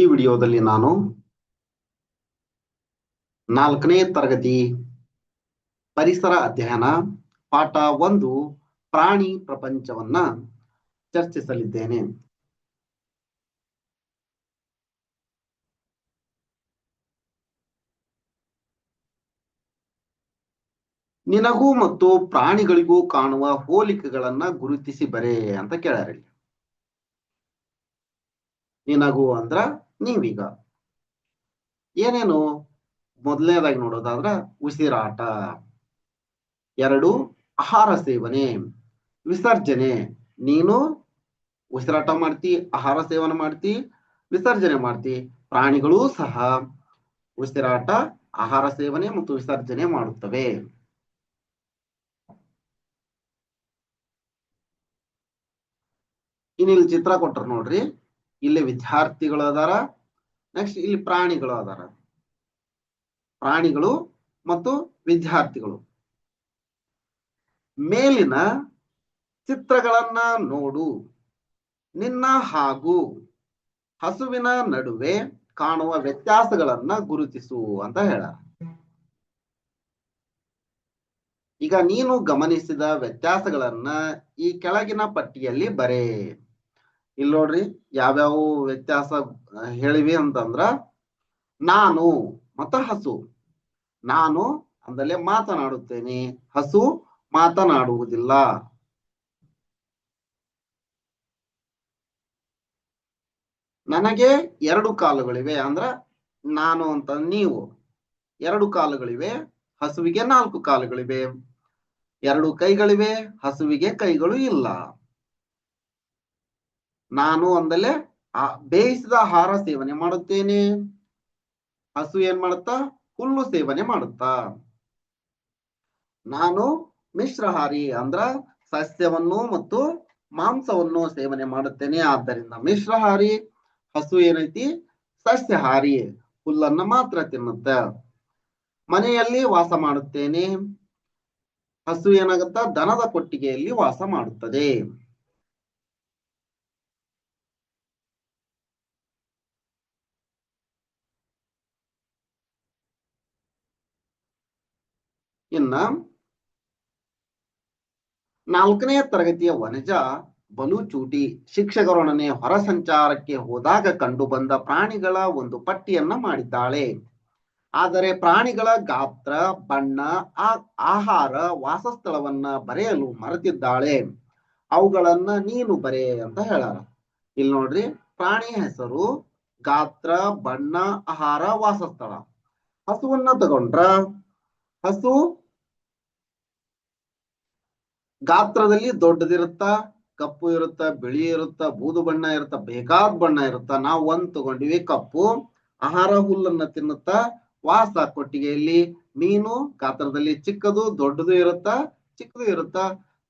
ಈ ವಿಡಿಯೋದಲ್ಲಿ ನಾನು ನಾಲ್ಕನೇ ತರಗತಿ ಪರಿಸರ ಅಧ್ಯಯನ ಪಾಠ ಒಂದು ಪ್ರಾಣಿ ಪ್ರಪಂಚವನ್ನ ಚರ್ಚಿಸಲಿದ್ದೇನೆ. ನಿನಗೂ ಮತ್ತು ಪ್ರಾಣಿಗಳಿಗೂ ಕಾಣುವ ಹೋಲಿಕೆಗಳನ್ನ ಗುರುತಿಸಿ ಬರೆ ಅಂತ ಇಲ್ಲಿ. ನಿನಗೂ ಅಂದ್ರ ನೀವೀಗ ಏನೇನು ಮೊದಲನೇದಾಗಿ ನೋಡೋದಾದ್ರ ಉಸಿರಾಟ. ಎರಡು, ಆಹಾರ ಸೇವನೆ, ವಿಸರ್ಜನೆ. ನೀನು ಉಸಿರಾಟ ಮಾಡ್ತಿ, ಆಹಾರ ಸೇವನೆ ಮಾಡ್ತಿ, ವಿಸರ್ಜನೆ ಮಾಡ್ತಿ. ಪ್ರಾಣಿಗಳು ಸಹ ಉಸಿರಾಟ, ಆಹಾರ ಸೇವನೆ ಮತ್ತು ವಿಸರ್ಜನೆ ಮಾಡುತ್ತವೆ. ಇನ್ನಿಲ್ಲಿ ಚಿತ್ರ ಕೊಟ್ಟರು ನೋಡ್ರಿ. ಇಲ್ಲಿ ವಿದ್ಯಾರ್ಥಿಗಳು ಅದಾರ ನೆಕ್ಸ್ಟ್ ಇಲ್ಲಿ ಪ್ರಾಣಿಗಳು ಅದಾರ. ಪ್ರಾಣಿಗಳು ಮತ್ತು ವಿದ್ಯಾರ್ಥಿಗಳು. ಮೇಲಿನ ಚಿತ್ರಗಳನ್ನ ನೋಡು. ನಿನ್ನ ಹಾಗೂ ಹಸುವಿನ ನಡುವೆ ಕಾಣುವ ವ್ಯತ್ಯಾಸಗಳನ್ನ ಗುರುತಿಸು ಅಂತ ಹೇಳ ಈಗ ನೀನು ಗಮನಿಸಿದ ವ್ಯತ್ಯಾಸಗಳನ್ನ ಈ ಕೆಳಗಿನ ಪಟ್ಟಿಯಲ್ಲಿ ಬರೆ. ಇಲ್ಲಿ ನೋಡ್ರಿ ಯಾವ್ಯಾವ ವ್ಯತ್ಯಾಸ ಹೇಳಿವಿ ಅಂತಂದ್ರ ನಾನು ಮತ್ತ ಹಸು. ನಾನು ಅಂದಲೇ ಮಾತನಾಡುತ್ತೇನೆ. ಹಸು ಮಾತನಾಡುವುದಿಲ್ಲ. ನನಗೆ ಎರಡು ಕಾಲುಗಳಿವೆ ಅಂದ್ರ ನಾನು ಅಂತ ನೀವು. ಎರಡು ಕಾಲುಗಳಿವೆ, ಹಸುವಿಗೆ ನಾಲ್ಕು ಕಾಲುಗಳಿವೆ. ಎರಡು ಕೈಗಳಿವೆ, ಹಸುವಿಗೆ ಕೈಗಳು ಇಲ್ಲ. ನಾನು ಅಂದಲೇ, ಆ ಬೇಯಿಸಿದ ಆಹಾರ ಸೇವನೆ ಮಾಡುತ್ತೇನೆ. ಹಸು ಏನ್ ಮಾಡುತ್ತಾ? ಹುಲ್ಲು ಸೇವನೆ ಮಾಡುತ್ತಾ? ನಾನು ಮಿಶ್ರಹಾರಿ ಅಂದ್ರ ಸಸ್ಯವನ್ನು ಮತ್ತು ಮಾಂಸವನ್ನು ಸೇವನೆ ಮಾಡುತ್ತೇನೆ. ಆದ್ದರಿಂದ ಮಿಶ್ರಹಾರಿ, ಹಸು ಏನೈತಿ? ಸಸ್ಯಹಾರಿ, ಹುಲ್ಲನ್ನ ಮಾತ್ರ ತಿನ್ನುತ್ತ. ಮನೆಯಲ್ಲಿ ವಾಸ ಮಾಡುತ್ತೇನೆ. ಹಸು ಏನಾಗುತ್ತ? ದನದ ಕೊಟ್ಟಿಗೆಯಲ್ಲಿ ವಾಸ ಮಾಡುತ್ತದೆ. ಇನ್ನ ನಾಲ್ಕನೇ ತರಗತಿಯ ವನಜ ಬಲು ಚೂಟಿ ಶಿಕ್ಷಕರೊಡನೆ ಹೊರ ಸಂಚಾರಕ್ಕೆ ಹೋದಾಗ ಕಂಡು ಬಂದ ಪ್ರಾಣಿಗಳ ಒಂದು ಪಟ್ಟಿಯನ್ನ ಮಾಡಿದ್ದಾಳೆ. ಆದರೆ ಪ್ರಾಣಿಗಳ ಗಾತ್ರ, ಬಣ್ಣ ಆಹಾರ, ವಾಸಸ್ಥಳವನ್ನ ಬರೆಯಲು ಮರೆತಿದ್ದಾಳೆ. ಅವುಗಳನ್ನ ನೀನು ಬರೆ ಅಂತ ಹೇಳಾರ. ಇಲ್ಲಿ ನೋಡ್ರಿ, ಪ್ರಾಣಿ ಹೆಸರು, ಗಾತ್ರ, ಬಣ್ಣ, ಆಹಾರ, ವಾಸಸ್ಥಳ. ಹಸುವನ್ನ ತಗೊಂಡ್ರ? ಹಸು ಗಾತ್ರದಲ್ಲಿ ದೊಡ್ಡದಿರುತ್ತ, ಕಪ್ಪು ಇರುತ್ತ, ಬಿಳಿ ಇರುತ್ತ, ಬೂದು ಬಣ್ಣ ಇರುತ್ತ, ಬೇಕಾದ ಬಣ್ಣ ಇರುತ್ತ, ನಾವು ಒಂದ್ ತಗೊಂಡಿವಿ ಕಪ್ಪು, ಆಹಾರ ಹುಲ್ಲನ್ನ ತಿನ್ನುತ್ತ, ವಾಸ ಕೊಟ್ಟಿಗೆಯಲ್ಲಿ ಮೀನು, ಗಾತ್ರದಲ್ಲಿ ಚಿಕ್ಕದು, ದೊಡ್ಡದು ಇರುತ್ತ, ಚಿಕ್ಕದು ಇರುತ್ತ,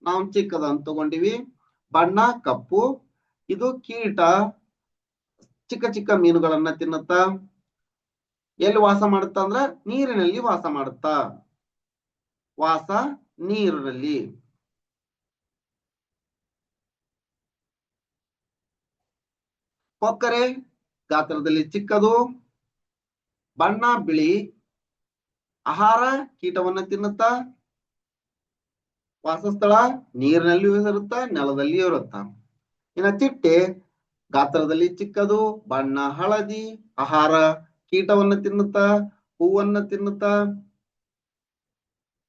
ನಾವು ಚಿಕ್ಕದ ಅಂತ ತಗೊಂಡಿವಿ. ಬಣ್ಣ, ಕಪ್ಪು, ಇದು ಕೀಟ, ಚಿಕ್ಕ ಚಿಕ್ಕ ಮೀನುಗಳನ್ನ ತಿನ್ನುತ್ತ, ಎಲ್ಲಿ ವಾಸ ಮಾಡುತ್ತ ಅಂದ್ರ ನೀರಿನಲ್ಲಿ ವಾಸ ಮಾಡುತ್ತ, ವಾಸ ನೀರಿನಲ್ಲಿ. ಕೊಕ್ಕರೆ ಗಾತ್ರದಲ್ಲಿ ಚಿಕ್ಕದು. ಬಣ್ಣ, ಬಿಳಿ. ಆಹಾರ, ಕೀಟವನ್ನ ತಿನ್ನುತ್ತ. ವಾಸಸ್ಥಳ ನೀರಿನಲ್ಲಿಯೂ ಇರುತ್ತ ನೆಲದಲ್ಲಿಯೂ ಇರುತ್ತ ಇನ್ನ ಚಿಟ್ಟೆ, ಗಾತ್ರದಲ್ಲಿ ಚಿಕ್ಕದು. ಬಣ್ಣ, ಹಳದಿ. ಆಹಾರ, ಕೀಟವನ್ನ ತಿನ್ನುತ್ತ. ಹೂವನ್ನ ತಿನ್ನುತ್ತ.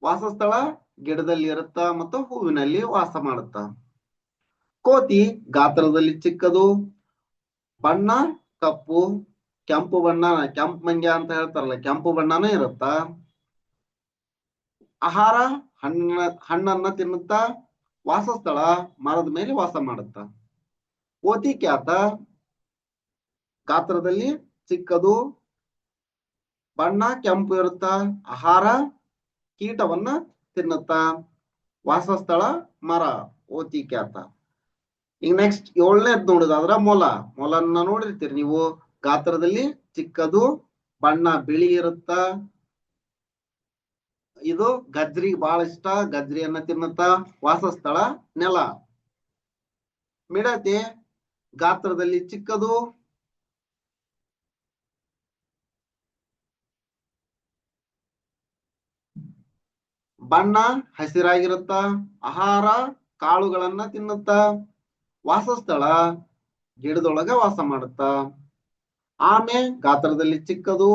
ವಾಸಸ್ಥಳ, ಗಿಡದಲ್ಲಿ ಇರುತ್ತ ಮತ್ತು ಹೂವಿನಲ್ಲಿ ವಾಸ ಮಾಡುತ್ತ. ಕೋತಿ, ಗಾತ್ರದಲ್ಲಿ ಚಿಕ್ಕದು. ಬಣ್ಣ, ಕಪ್ಪು, ಕೆಂಪು ಬಣ್ಣ, ಕೆಂಪು ಮಂಗ್ಯ ಅಂತ ಹೇಳ್ತಾರಲ್ಲ, ಕೆಂಪು ಬಣ್ಣನ ಇರುತ್ತ? ಆಹಾರ ಹಣ್ಣ ಹಣ್ಣನ್ನ ತಿನ್ನುತ್ತ? ವಾಸಸ್ಥಳ, ಮರದ ಮೇಲೆ ವಾಸ ಮಾಡುತ್ತ? ಓತಿ ಕ್ಯಾತ ಗಾತ್ರದಲ್ಲಿ ಚಿಕ್ಕದು, ಬಣ್ಣ, ಕೆಂಪು ಇರುತ್ತ? ಆಹಾರ, ಕೀಟವನ್ನ ತಿನ್ನುತ್ತ? ವಾಸಸ್ಥಳ, ಮರ, ಓತಿ ಕ್ಯಾತ ಈಗ ನೆಕ್ಸ್ಟ್ ಏಳನೇದ್ ನೋಡುದಾದ್ರ ಮೊಲ. ಮೊಲನ್ನ ನೋಡಿರ್ತೀರಿ ನೀವು. ಗಾತ್ರದಲ್ಲಿ ಚಿಕ್ಕದು, ಬಣ್ಣ ಬಿಳಿ ಇರುತ್ತ. ಇದು ಗಜ್ರಿ ಬಹಳ ಇಷ್ಟ. ಗಜ್ರಿಯನ್ನ ತಿನ್ನತ್ತ. ವಾಸಸ್ಥಳ, ನೆಲ. ಮಿಡತೆ, ಗಾತ್ರದಲ್ಲಿ ಚಿಕ್ಕದು. ಬಣ್ಣ ಹಸಿರಾಗಿರುತ್ತ. ಆಹಾರ, ಕಾಳುಗಳನ್ನ ತಿನ್ನುತ್ತ. ವಾಸಸ್ಥಳ ಗಿಡದೊಳಗ ವಾಸ ಮಾಡುತ್ತ. ಆಮೆ ಗಾತ್ರದಲ್ಲಿ ಚಿಕ್ಕದು,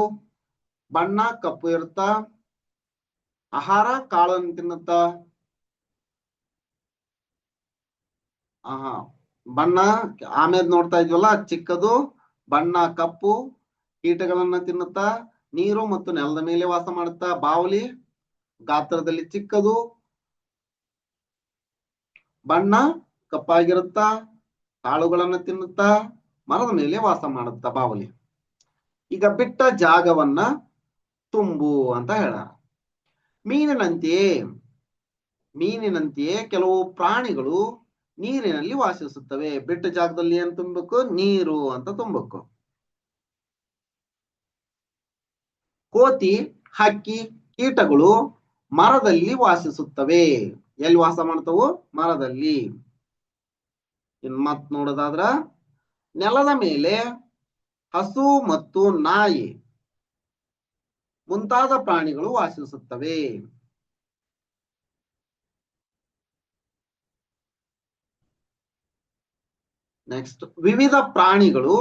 ಬಣ್ಣ ಕಪ್ಪು ಇರುತ್ತ, ಆಹಾರ ಕಾಳನ್ನು ತಿನ್ನುತ್ತ. ಆಹಾ, ಬಣ್ಣ ಆಮೇಲೆ ನೋಡ್ತಾ ಇದ್ವಲ್ಲ, ಚಿಕ್ಕದು, ಬಣ್ಣ ಕಪ್ಪು, ಕೀಟಗಳನ್ನ ತಿನ್ನುತ್ತ, ನೀರು ಮತ್ತು ನೆಲದ ಮೇಲೆ ವಾಸ ಮಾಡುತ್ತಾ. ಬಾವಲಿ ಗಾತ್ರದಲ್ಲಿ ಚಿಕ್ಕದು, ಬಣ್ಣ ಕಪ್ಪಾಗಿರುತ್ತ ಕಾಳುಗಳನ್ನ ತಿನ್ನುತ್ತಾ? ಮರದ ಮೇಲೆ ವಾಸ ಮಾಡುತ್ತಾ? ಬಾವಲಿ. ಈಗ ಬಿಟ್ಟ ಜಾಗವನ್ನ ತುಂಬು ಅಂತ ಹೇಳ ಮೀನಿನಂತೆಯೇ ಮೀನಿನಂತೆಯೇ ಕೆಲವು ಪ್ರಾಣಿಗಳು ನೀರಿನಲ್ಲಿ ವಾಸಿಸುತ್ತವೆ. ಬಿಟ್ಟ ಜಾಗದಲ್ಲಿ ಏನ್ ತುಂಬಬೇಕು ನೀರು ಅಂತ ತುಂಬಬೇಕು ಕೋತಿ, ಹಕ್ಕಿ, ಕೀಟಗಳು ಮರದಲ್ಲಿ ವಾಸಿಸುತ್ತವೆ. ಎಲ್ಲಿ ವಾಸ ಮಾಡ್ತವು? ಮರದಲ್ಲಿ. ಇನ್ ಮತ್ ನೋಡೋದಾದ್ರ ನೆಲದ ಮೇಲೆ ಹಸು ಮತ್ತು ನಾಯಿ ಮುಂತಾದ ಪ್ರಾಣಿಗಳು ವಾಸಿಸುತ್ತವೆ. ನೆಕ್ಸ್ಟ್ ವಿವಿಧ ಪ್ರಾಣಿಗಳು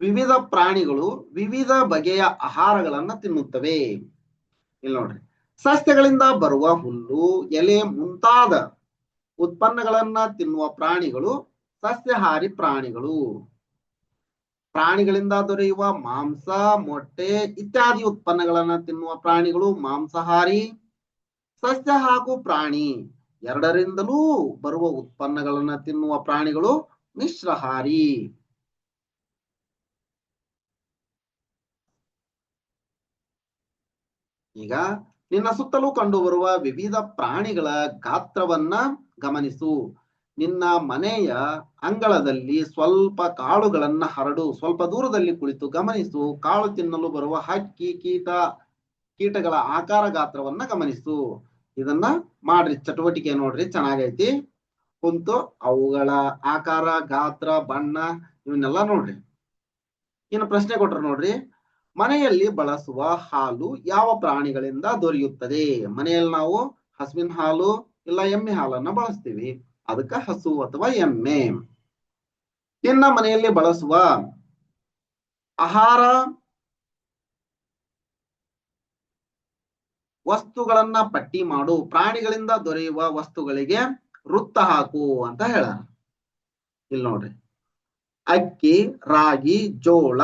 ವಿವಿಧ ಪ್ರಾಣಿಗಳು ವಿವಿಧ ಬಗೆಯ ಆಹಾರಗಳನ್ನ ತಿನ್ನುತ್ತವೆ. ಇಲ್ಲಿ ನೋಡ್ರಿ. ಸಸ್ಯಗಳಿಂದ ಬರುವ ಹುಲ್ಲು, ಎಲೆ ಮುಂತಾದ ಉತ್ಪನ್ನಗಳನ್ನ ತಿನ್ನುವ ಪ್ರಾಣಿಗಳು ಸಸ್ಯಾಹಾರಿ ಪ್ರಾಣಿಗಳು. ಪ್ರಾಣಿಗಳಿಂದ ದೊರೆಯುವ ಮಾಂಸ, ಮೊಟ್ಟೆ ಇತ್ಯಾದಿ ಉತ್ಪನ್ನಗಳನ್ನ ತಿನ್ನುವ ಪ್ರಾಣಿಗಳು ಮಾಂಸಾಹಾರಿ, ಸಸ್ಯ ಹಾಗೂ ಪ್ರಾಣಿ. ಎರಡರಿಂದಲೂ ಬರುವ ಉತ್ಪನ್ನಗಳನ್ನ ತಿನ್ನುವ ಪ್ರಾಣಿಗಳು ಮಿಶ್ರಹಾರಿ. ಈಗ ನಿನ್ನ ಸುತ್ತಲೂ ಕಂಡುಬರುವ ವಿವಿಧ ಪ್ರಾಣಿಗಳ ಗಾತ್ರವನ್ನ ಗಮನಿಸು. ನಿನ್ನ ಮನೆಯ ಅಂಗಳದಲ್ಲಿ ಸ್ವಲ್ಪ ಕಾಳುಗಳನ್ನ ಹರಡು, ಸ್ವಲ್ಪ ದೂರದಲ್ಲಿ ಕುಳಿತು ಗಮನಿಸು. ಕಾಳು ತಿನ್ನಲು ಬರುವ ಹಕ್ಕಿ, ಕೀಟ, ಕೀಟಗಳ ಆಕಾರ ಗಾತ್ರವನ್ನ ಗಮನಿಸು. ಇದನ್ನ ಮಾಡ್ರಿ, ಚಟುವಟಿಕೆ ನೋಡ್ರಿ, ಚೆನ್ನಾಗೈತಿ. ಕುಂತು ಅವುಗಳ ಆಕಾರ, ಗಾತ್ರ, ಬಣ್ಣ ಇವನ್ನೆಲ್ಲ ನೋಡ್ರಿ. ಇನ್ನು ಪ್ರಶ್ನೆ ಕೊಟ್ರ ನೋಡ್ರಿ. ಮನೆಯಲ್ಲಿ ಬಳಸುವ ಹಾಲು ಯಾವ ಪ್ರಾಣಿಗಳಿಂದ ದೊರೆಯುತ್ತದೆ? ಮನೆಯಲ್ಲಿ ನಾವು ಹಸುವಿನ ಹಾಲು ಇಲ್ಲ, ಎಮ್ಮೆ ಹಾಲನ್ನ ಬಳಸ್ತೀವಿ. ಅದಕ್ಕ ಹಸು ಅಥವಾ ಎಮ್ಮೆ. ತಿನ್ನ ಮನೆಯಲ್ಲಿ ಬಳಸುವ ಆಹಾರ ವಸ್ತುಗಳನ್ನ ಪಟ್ಟಿ ಮಾಡು. ಪ್ರಾಣಿಗಳಿಂದ ದೊರೆಯುವ ವಸ್ತುಗಳಿಗೆ ವೃತ್ತ ಹಾಕು ಅಂತ ಹೇಳ. ಇಲ್ಲಿ ನೋಡ್ರಿ. ಅಕ್ಕಿ, ರಾಗಿ, ಜೋಳ,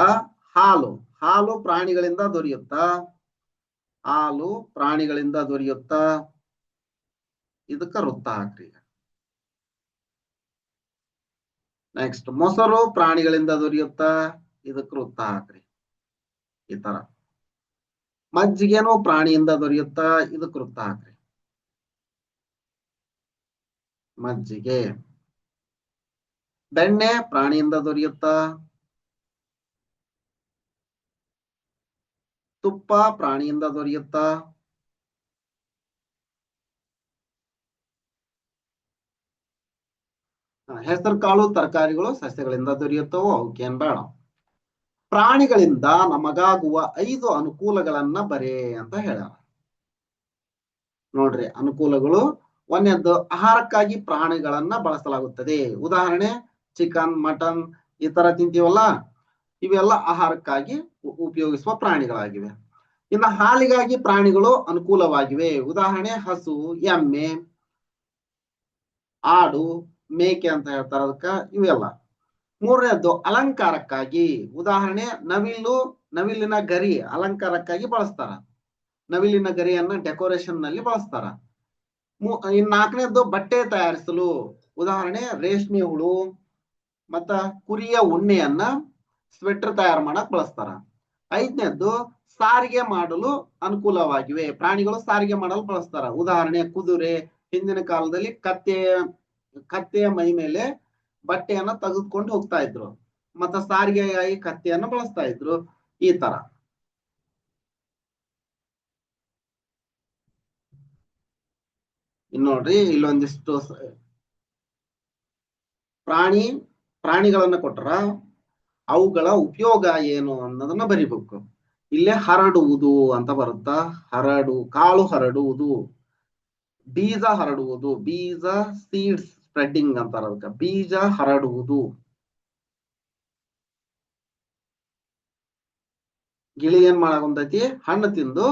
ಹಾಲು. ಹಾಲು ಪ್ರಾಣಿಗಳಿಂದ ದೊರೆಯುತ್ತಾ? ಹಾಲು ಪ್ರಾಣಿಗಳಿಂದ ದೊರೆಯುತ್ತಾ? ಇದಕ್ಕ ವೃತ್ತ ಹಾಕ್ರಿ ನೆಕ್ಸ್ಟ್ ಮೊಸರು ಪ್ರಾಣಿಗಳಿಂದ ದೊರೆಯುತ್ತ? ಇದಕ್ಕೆ ವೃತ್ತ ಹಾಕ್ರಿ. ಈ ತರ. ಮಜ್ಜಿಗೆನು ಪ್ರಾಣಿಯಿಂದ ದೊರೆಯುತ್ತ? ಇದಕ್ಕೆ ವೃತ್ತ ಹಾಕ್ರಿ. ಮಜ್ಜಿಗೆ. ಬೆಣ್ಣೆ ಪ್ರಾಣಿಯಿಂದ ದೊರೆಯುತ್ತ? ತುಪ್ಪ ಪ್ರಾಣಿಯಿಂದ ದೊರೆಯುತ್ತಾ? ಹೆಸರು ಕಾಳು ತರಕಾರಿಗಳು ಸಸ್ಯಗಳಿಂದ ದೊರೆಯುತ್ತವೋ ಅವಕ್ಕೇನ್ ಬೇಡ ಪ್ರಾಣಿಗಳಿಂದ ನಮಗಾಗುವ ಐದು ಅನುಕೂಲಗಳನ್ನ ಬರೆ ಅಂತ ಹೇಳ್ಯಾರ ನೋಡ್ರಿ, ಅನುಕೂಲಗಳು. ಒಂದೆದ್ದು ಆಹಾರಕ್ಕಾಗಿ ಪ್ರಾಣಿಗಳನ್ನ ಬಳಸಲಾಗುತ್ತದೆ. ಉದಾಹರಣೆ, ಚಿಕನ್, ಮಟನ್ ಈ ತರ ತಿಂತೀವಲ್ಲ? ಇವೆಲ್ಲ ಆಹಾರಕ್ಕಾಗಿ ಉಪಯೋಗಿಸುವ ಪ್ರಾಣಿಗಳಾಗಿವೆ. ಇನ್ನು ಹಾಲಿಗಾಗಿ ಪ್ರಾಣಿಗಳು ಅನುಕೂಲವಾಗಿವೆ. ಉದಾಹರಣೆ, ಹಸು, ಎಮ್ಮೆ, ಆಡು ಮೇಕೆ ಅಂತ ಹೇಳ್ತಾರ ಅದಕ್ಕ, ಇವೆಲ್ಲ. ಮೂರನೇದ್ದು, ಅಲಂಕಾರಕ್ಕಾಗಿ. ಉದಾಹರಣೆ, ನವಿಲು, ನವಿಲಿನ ಗರಿ ಅಲಂಕಾರಕ್ಕಾಗಿ ಬಳಸ್ತಾರ. ನವಿಲಿನ ಗರಿಯನ್ನ ಡೆಕೋರೇಷನ್ನಲ್ಲಿ ಬಳಸ್ತಾರ. ಇನ್ ನಾಲ್ಕನೇದ್ದು, ಬಟ್ಟೆ ತಯಾರಿಸಲು. ಉದಾಹರಣೆ, ರೇಷ್ಮೆ ಹುಳು ಮತ್ತ ಕುರಿಯ ಉಣ್ಣೆಯನ್ನ ಸ್ವೆಟರ್ ತಯಾರು ಮಾಡಕ್ ಬಳಸ್ತಾರ. ಐದನೇದ್ದು, ಸಾರಿಗೆ ಮಾಡಲು ಅನುಕೂಲವಾಗಿವೆ. ಪ್ರಾಣಿಗಳು ಸಾರಿಗೆ ಮಾಡಲು ಬಳಸ್ತಾರ. ಉದಾಹರಣೆ, ಕುದುರೆ, ಹಿಂದಿನ ಕಾಲದಲ್ಲಿ ಕತ್ತೆಯ ಕತ್ತೆಯ ಮೈ ಮೇಲೆ ಬಟ್ಟೆಯನ್ನ ತೆಗೆದುಕೊಂಡು ಹೋಗ್ತಾ ಇದ್ರು. ಮತ್ತ ಸಾರಿಗೆಗಾಗಿ ಕತ್ತೆಯನ್ನ ಬಳಸ್ತಾ ಇದ್ರು ಈ ತರ. ಇನ್ ನೋಡ್ರಿ ಇಲ್ಲೊಂದಿಷ್ಟು ಪ್ರಾಣಿ, ಪ್ರಾಣಿಗಳನ್ನ ಕೊಟ್ರ ಅವುಗಳ ಉಪಯೋಗ ಏನು ಅನ್ನೋದನ್ನ ಬರಿಬೇಕು. ಇಲ್ಲೇ ಹರಡುವುದು ಅಂತ ಬರುತ್ತಾ? ಹರಡು, ಕಾಳು ಹರಡುವುದು, ಬೀಜ ಹರಡುವುದು, ಬೀಜ ಸೀಡ್ಸ್ ಸ್ಪ್ರೆಡ್ಡಿಂಗ್ ಅಂತಾರ ಅದಕ್ಕೆ ಬೀಜ ಹರಡುವುದು. ಗಿಳಿ ಏನ್ ಮಾಡಾಕುಂತೈತಿ? ಹಣ್ಣು ತಿಂದು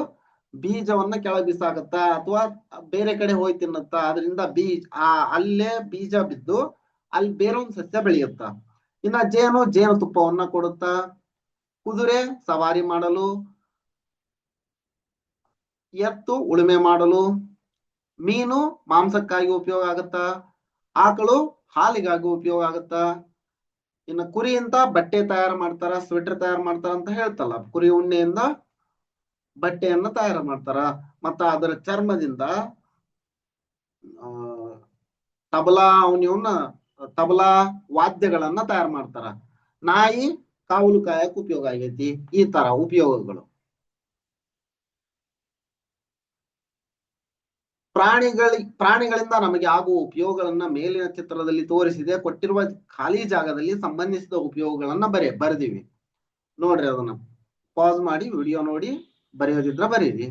ಬೀಜವನ್ನ ಕೆಳಗೆ ಬಿಸಾಕತ್ತ ಅಥವಾ ಬೇರೆ ಕಡೆ ಹೋಗಿ ತಿನ್ನತ್ತ? ಅದರಿಂದ ಬೀಜ, ಆ ಅಲ್ಲೇ ಬೀಜ ಬಿದ್ದು ಅಲ್ಲಿ ಬೇರೆ ಒಂದು ಸಸ್ಯ ಬೆಳೆಯುತ್ತ? ಇನ್ನ ಜೇನು ಜೇನು ತುಪ್ಪವನ್ನ ಕೊಡುತ್ತ? ಕುದುರೆ ಸವಾರಿ ಮಾಡಲು? ಎತ್ತು ಉಳುಮೆ ಮಾಡಲು? ಮೀನು ಮಾಂಸಕ್ಕಾಗಿ ಉಪಯೋಗ ಆಗತ್ತ? ಆಕಳು ಹಾಲಿಗಾಗಿ ಉಪಯೋಗ ಆಗತ್ತ? ಇನ್ನು ಕುರಿಯಿಂದ ಬಟ್ಟೆ ತಯಾರು ಮಾಡ್ತಾರ ಸ್ವೆಟರ್ ತಯಾರು ಮಾಡ್ತಾರ ಅಂತ ಹೇಳ್ತಲ್ಲ. ಕುರಿ ಉಣ್ಣೆಯಿಂದ ಬಟ್ಟೆಯನ್ನ ತಯಾರು ಮಾಡ್ತಾರ. ಮತ್ತ ಅದರ ಚರ್ಮದಿಂದ, ಆ, ತಬಲಾ ಅವನಿವನ್ನ, ತಬಲಾ ವಾದ್ಯಗಳನ್ನ ತಯಾರು ಮಾಡ್ತಾರ. ನಾಯಿ, ಕಾವಲು ಕಾಯಕ್ ಉಪಯೋಗ ಆಗೈತಿ. ಈ ತರ ಉಪಯೋಗಗಳು. ಪ್ರಾಣಿಗಳಿ ಪ್ರಾಣಿಗಳಿಂದ ನಮಗೆ ಆಗುವ ಉಪಯೋಗಗಳನ್ನ ಮೇಲಿನ ಚಿತ್ರದಲ್ಲಿ ತೋರಿಸಿದೆ. ಕೊಟ್ಟಿರುವ ಖಾಲಿ ಜಾಗದಲ್ಲಿ ಸಂಬಂಧಿಸಿದ ಉಪಯೋಗಗಳನ್ನ ಬರೆ, ಬರೆದಿವಿ. ನೋಡ್ರಿ ಅದನ್ನ. ಪಾಸ್ ಮಾಡಿ ವಿಡಿಯೋ ನೋಡಿ ಬರೆಯೋದಿದ್ರ ಬರೀರಿ.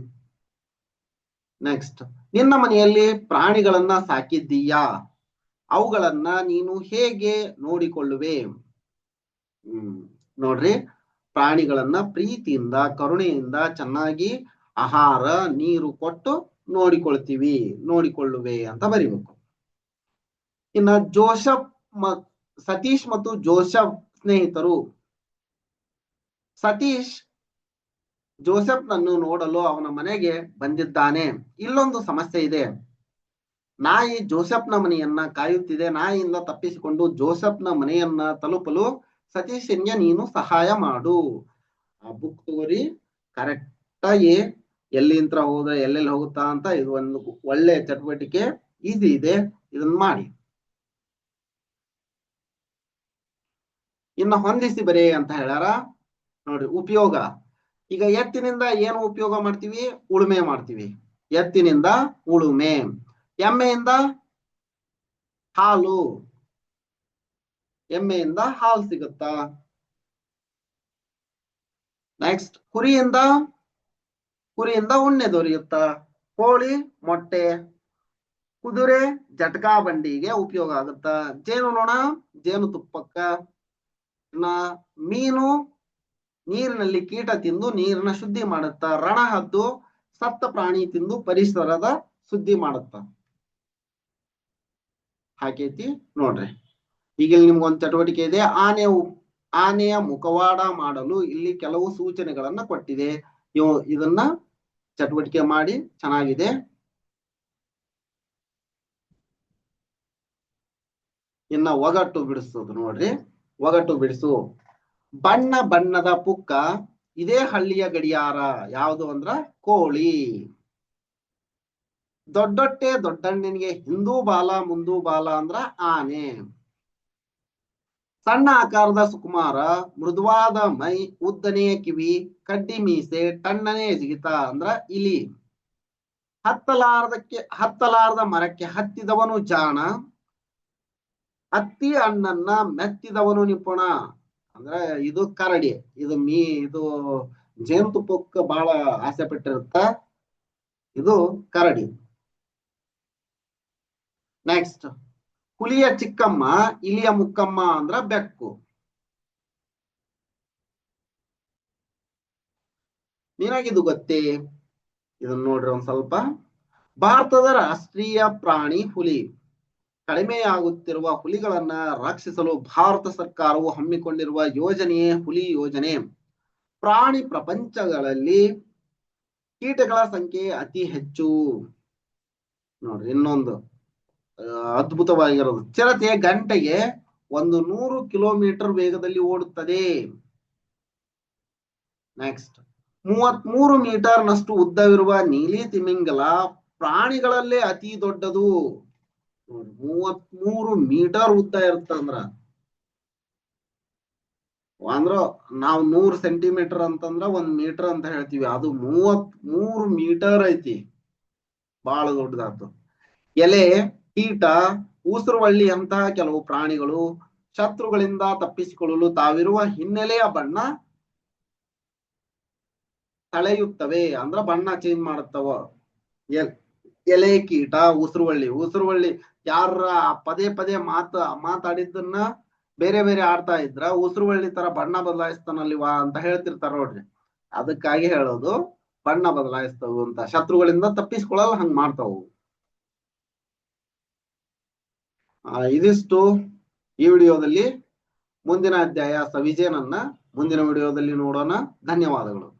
ನೆಕ್ಸ್ಟ್ ನಿನ್ನ ಮನೆಯಲ್ಲಿ ಪ್ರಾಣಿಗಳನ್ನ ಸಾಕಿದ್ದೀಯಾ? ಅವುಗಳನ್ನ ನೀನು ಹೇಗೆ ನೋಡಿಕೊಳ್ಳುವೆ? ಹ್ಮ್. ನೋಡ್ರಿ. ಪ್ರಾಣಿಗಳನ್ನ ಪ್ರೀತಿಯಿಂದ, ಕರುಣೆಯಿಂದ ಚೆನ್ನಾಗಿ ಆಹಾರ, ನೀರು ಕೊಟ್ಟು ನೋಡಿಕೊಳ್ತೀವಿ ನೋಡಿಕೊಳ್ಳುವೆ ಅಂತ ಬರಿಬೇಕು. ಇನ್ನ ಜೋಸಫ್ ಸತೀಶ್ ಮತ್ತು ಜೋಸಫ್ ಸ್ನೇಹಿತರು, ಸತೀಶ್ ಜೋಸೆಫ್ ನನ್ನು ನೋಡಲು ಅವನ ಮನೆಗೆ ಬಂದಿದ್ದಾನೆ. ಇಲ್ಲೊಂದು ಸಮಸ್ಯೆ ಇದೆ. ನಾಯಿ ಜೋಸೆಫ್ನ ಮನೆಯನ್ನ ಕಾಯುತ್ತಿದೆ. ನಾಯಿಯಿಂದ ತಪ್ಪಿಸಿಕೊಂಡು ಜೋಸೆಫ್ನ ಮನೆಯನ್ನ ತಲುಪಲು ಸತೀಶನ್ಗೆ ನೀನು ಸಹಾಯ ಮಾಡು. ಆ ಬುಕ್ ತಗೋರಿ ಕರೆಕ್ಟ್ ಆಗಿ ಎಲ್ಲಿಂತ್ರ ಹೋದ್ರೆ ಎಲ್ಲೆಲ್ಲಿ ಹೋಗುತ್ತಾ ಅಂತ ಇದು ಒಂದು ಒಳ್ಳೆ ಚಟುವಟಿಕೆ ಈಸಿ ಇದೆ. ಇದನ್ನ ಮಾಡಿ. ಇನ್ನ ಹೊಂದಿಸಿ ಬರೆ ಅಂತ ಹೇಳ್ಯಾರ. ನೋಡ್ರಿ ಉಪಯೋಗ. ಈಗ ಎತ್ತಿನಿಂದ ಏನು ಉಪಯೋಗ ಮಾಡ್ತೀವಿ? ಉಳುಮೆ ಮಾಡ್ತೀವಿ. ಎತ್ತಿನಿಂದ ಉಳುಮೆ. ಎಮ್ಮೆಯಿಂದ ಹಾಲು. ಎಮ್ಮೆಯಿಂದ ಹಾಲು ಸಿಗುತ್ತಾ? ನೆಕ್ಸ್ಟ್ ಕುರಿಯಿಂದ ಕುರಿಯಿಂದ ಉಣ್ಣೆ ದೊರೆಯುತ್ತ? ಕೋಳಿ, ಮೊಟ್ಟೆ, ಕುದುರೆ, ಜಟಕಾ ಬಂಡಿಗೆ ಉಪಯೋಗ ಆಗುತ್ತ? ಜೇನು ನೋಣ, ಜೇನು ತುಪ್ಪಕ್ಕ. ಮೀನು, ನೀರಿನಲ್ಲಿ ಕೀಟ ತಿಂದು ನೀರನ್ನ ಶುದ್ಧಿ ಮಾಡುತ್ತ? ರಣಹದ್ದು ಸತ್ತ ಪ್ರಾಣಿ ತಿಂದು ಪರಿಸರದ ಶುದ್ಧಿ ಮಾಡುತ್ತ? ಹಾಕೈತಿ ನೋಡ್ರಿ. ಈಗ ನಿಮ್ಗೊಂದು ಚಟುವಟಿಕೆ ಇದೆ. ಆನೆ ಆನೆಯ ಮುಖವಾಡ ಮಾಡಲು ಇಲ್ಲಿ ಕೆಲವು ಸೂಚನೆಗಳನ್ನ ಕೊಟ್ಟಿದೆ. ಇವು ಇದನ್ನ ಚಟುವಟಿಕೆ ಮಾಡಿ ಚೆನ್ನಾಗಿದೆ. ಇನ್ನ ಒಗಟು ಬಿಡಿಸೋದು ನೋಡ್ರಿ. ಒಗಟು ಬಿಡಿಸು. ಬಣ್ಣ ಬಣ್ಣದ ಪುಕ್ಕ, ಇದೇ ಹಳ್ಳಿಯ ಗಡಿಯಾರ, ಯಾವುದು ಅಂದ್ರ ಕೋಳಿ. ದೊಡ್ಡೊಟ್ಟೆ ದೊಡ್ಡಣ್ಣನಿಗೆ ಹಿಂದೂ ಬಾಲ, ಮುಂದೂ ಬಾಲ ಅಂದ್ರ ಆನೆ. ಸಣ್ಣ ಆಕಾರದ ಸುಕುಮಾರ, ಮೃದುವಾದ ಮೈ, ಉದ್ದನೆಯ ಕಿವಿ, ಕಡ್ಡಿ ಮೀಸೆ ಟಣ್ಣನೆ ಜಿಗಿತ ಅಂದ್ರ ಇಲಿ. ಹತ್ತಲಾರದಕ್ಕೆ, ಹತ್ತಲಾರದ ಮರಕ್ಕೆ ಹತ್ತಿದವನು ಜಾಣ. ಹತ್ತಿ ಹಣ್ಣನ್ನ ಮೆತ್ತಿದವನು ನಿಪುಣ. ಅಂದ್ರೆ ಇದು ಕರಡಿ, ಇದು ಮೀ, ಇದು ಜೇನುತುಪ್ಪಕ್ಕೆ ಬಹಳ ಆಸೆ ಪಟ್ಟಿರುತ್ತ. ಇದು ಕರಡಿ. ನೆಕ್ಸ್ಟ್ ಹುಲಿಯ ಚಿಕ್ಕಮ್ಮ, ಇಲಿಯ ಮುಕ್ಕಮ್ಮ ಅಂದ್ರ ಬೆಕ್ಕು. ನಿನಗಿದು ಗೊತ್ತೇ? ಇದನ್ನ ನೋಡ್ರಿ ಒಂದ್ ಸ್ವಲ್ಪ. ಭಾರತದ ರಾಷ್ಟ್ರೀಯ ಪ್ರಾಣಿ ಹುಲಿ. ಕಡಿಮೆಯಾಗುತ್ತಿರುವ ಹುಲಿಗಳನ್ನ ರಕ್ಷಿಸಲು ಭಾರತ ಸರ್ಕಾರವು ಹಮ್ಮಿಕೊಂಡಿರುವ ಯೋಜನೆಯೇ ಹುಲಿ ಯೋಜನೆ. ಪ್ರಾಣಿ ಪ್ರಪಂಚಗಳಲ್ಲಿ ಕೀಟಗಳ ಸಂಖ್ಯೆ ಅತಿ ಹೆಚ್ಚು. ನೋಡ್ರಿ ಇನ್ನೊಂದು. ಅದ್ಭುತವಾಗಿರೋದು. ಚಿರತೆ ಗಂಟೆಗೆ ಒಂದು ನೂರು ಕಿಲೋಮೀಟರ್ ವೇಗದಲ್ಲಿ ಓಡುತ್ತದೆ. ನೆಕ್ಸ್ಟ್ ಮೂವತ್ಮೂರು ಮೀಟರ್ ನಷ್ಟು ಉದ್ದವಿರುವ ನೀಲಿ ತಿಮಿಂಗಲ ಪ್ರಾಣಿಗಳಲ್ಲೇ ಅತಿ ದೊಡ್ಡದು. ಮೂವತ್ ಮೂವತ್ಮೂರು ಮೀಟರ್ ಉದ್ದ ಇರುತ್ತಂದ್ರ ಅಂದ್ರ. ನಾವು ನೂರ್ ಸೆಂಟಿಮೀಟರ್ ಅಂತಂದ್ರ ಒಂದ್ ಮೀಟರ್ ಅಂತ ಹೇಳ್ತೀವಿ. ಅದು ಮೂವತ್ ಮೂರು ಮೀಟರ್ ಐತಿ. ಬಹಳ ದೊಡ್ಡದಾತು ಎಲೆ ಕೀಟ ಊಸುರುವಳ್ಳಿ ಅಂತಹ ಕೆಲವು ಪ್ರಾಣಿಗಳು ಶತ್ರುಗಳಿಂದ ತಪ್ಪಿಸಿಕೊಳ್ಳಲು ತಾವಿರುವ ಹಿನ್ನೆಲೆಯ ಬಣ್ಣ ತಳೆಯುತ್ತವೆ. ಅಂದ್ರ ಬಣ್ಣ ಚೇಂಜ್ ಮಾಡುತ್ತವ. ಎಲೆ ಕೀಟ, ಉಸುರುವಳ್ಳಿ. ಉಸುರುವಳ್ಳಿ ಯಾರ ಪದೇ ಪದೇ ಮಾತ, ಮಾತಾಡಿದ್ದನ್ನ ಬೇರೆ ಬೇರೆ ಆಡ್ತಾ ಇದ್ರ, ಉಸುರುವಳ್ಳಿ ತರ ಬಣ್ಣ ಬದಲಾಯಿಸ್ತಾನಲ್ವಾ ಅಂತ ಹೇಳ್ತಿರ್ತಾರ ನೋಡ್ರಿ. ಅದಕ್ಕಾಗಿ ಹೇಳೋದು ಬಣ್ಣ ಬದಲಾಯಿಸ್ತವು ಅಂತ. ಶತ್ರುಗಳಿಂದ ತಪ್ಪಿಸ್ಕೊಳ್ಳಲ್ಲ, ಹಂಗ್ ಮಾಡ್ತಾವು ಆ, ಇದಿಷ್ಟು ಈ ವಿಡಿಯೋದಲ್ಲಿ ಮುಂದಿನ ಅಧ್ಯಾಯ ಸವಿಜೇನನ್ನ ಮುಂದಿನ ವಿಡಿಯೋದಲ್ಲಿ ನೋಡೋಣ. ಧನ್ಯವಾದಗಳು.